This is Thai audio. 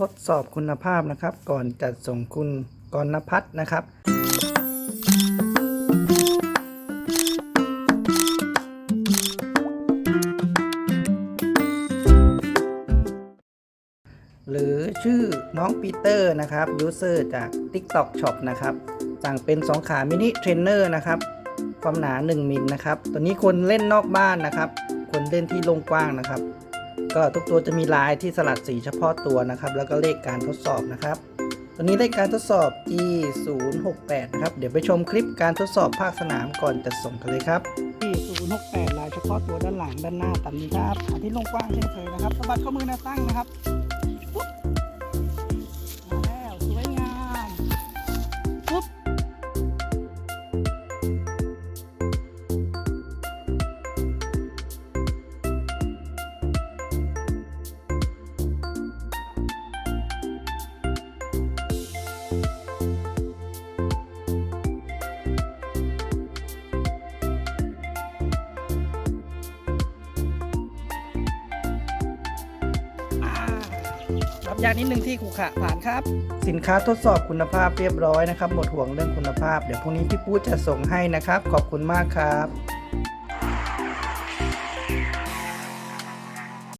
ทดสอบคุณภาพนะครับ ก่อนจัดส่งคุณกรณพัฒน์นะครับ หรือชื่อน้องปีเตอร์นะครับยูเซอร์จาก TikTok Shop นะครับ สั่งเป็น 2 ขามินิเทรนเนอร์นะครับ ความหนา 1 มิลนะครับ ตัวนี้คนเล่นนอกบ้านนะครับ คนเล่นที่โล่งกว้างนะครับ ก็ทุกตัวจะมีลายที่สลัดสีเฉพาะตัวนะครับ แล้วก็เลขการทดสอบนะครับ ตัวนี้เลขการทดสอบ G 0 6 8นะครับ เดี๋ยวไปชมคลิปการทดสอบภาคสนามก่อนจะส่งกันเลยครับ G 0 6 8ลายเฉพาะตัวด้านหลังด้านหน้าตามนี้ครับหาที่ลงกว้างเช่นเคยนะครับสะบัดข้อมือหน้าตั้งนะครับ รับยากนิดนึงที่ขูขะผ่านครับ สินค้าทดสอบคุณภาพเรียบร้อยนะครับ หมดห่วงเรื่องคุณภาพ เดี๋ยวพรุ่งนี้พี่ปู้จะส่งให้นะครับ ขอบคุณมากครับ